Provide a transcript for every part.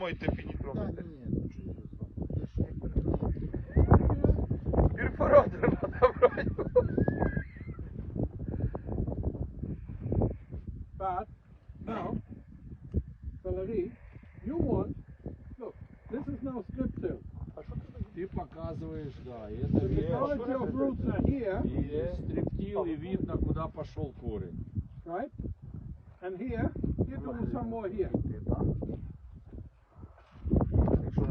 мойте Та фінітрометр. ні, ну чого я сам. Я ж як переконав. Перфоратор треба брати. But now, Valerie, you want, look, this is now scripted. Ты показываешь, да, и The это есть. majority of roots are here, И стриптил, и видно, куда пошел корень. right? And here, here do some more here.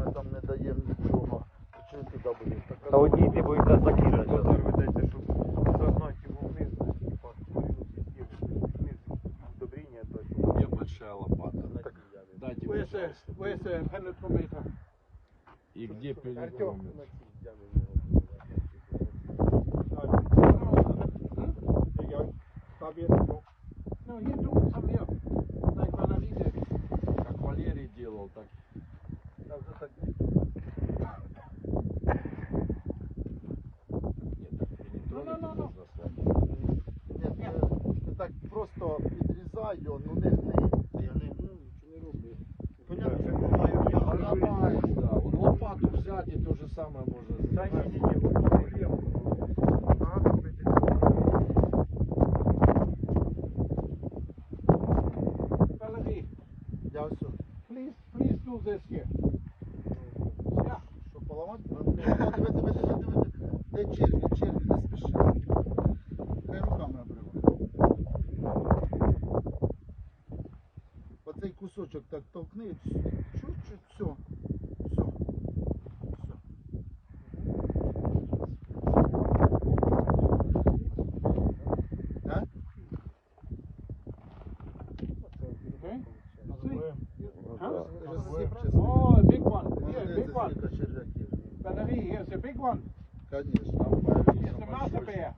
Ти, да? Якщо ми там не даємо нічого, то чого туди буде? Та одній ти бо йде закидати. Базар ведеться, щоб загнати його вниз, типа, корінну систему, вниз удобріння дати. Где большая лопата? Дайте, Where's the, пожалуйста. where's the penetrometer? И где перекрометр? No, here do some here, like Valerie did. Как Валерий делал, так ти, ти так просто підрізай його, ну не гни. Я не гну, нічого не роблю. Понятно, що ламаю я, да. Лопату взять и то же самое можно Та ні, ні, ні, я все. please, please do this here. Що поламати? Ну, Диви, диви, диви, диви, диви. Де черві, кусочок так толкни, чуть-чуть, все. Все. Все. Да? Okay? See? Huh? Розсипчастий. A big one. Here, big one. Valerie, here's a big one. Конечно. Here's the master bear.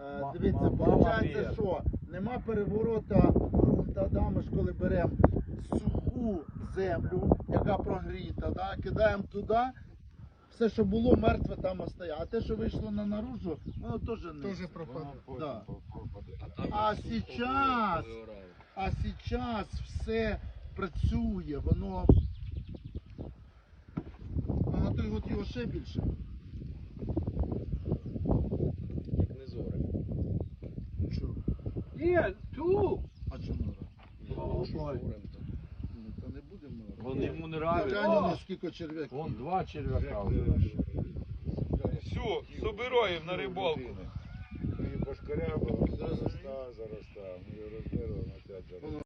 Е, Дивіться, виходить, що нема переворота ґрунта, да, ми ж коли беремо суху землю, яка прогріта, да, кидаємо туди, все, що було, мертве там остає. А те, що вийшло на наружу, воно теж не. Теж Да. А сейчас, а сейчас все працює, воно. Ну, на той год його ще більше. Як не зоре. Чого? Here, two. А чому? Oh, boy. Ну, то не будемо. Он ему Глянь, нравится. воно скільки черв'яків. Вон два червяка уже нашли. Все, собираємо на рибалку. і башкаря була, зароста, зароста. Ми його розбили, опять зароста.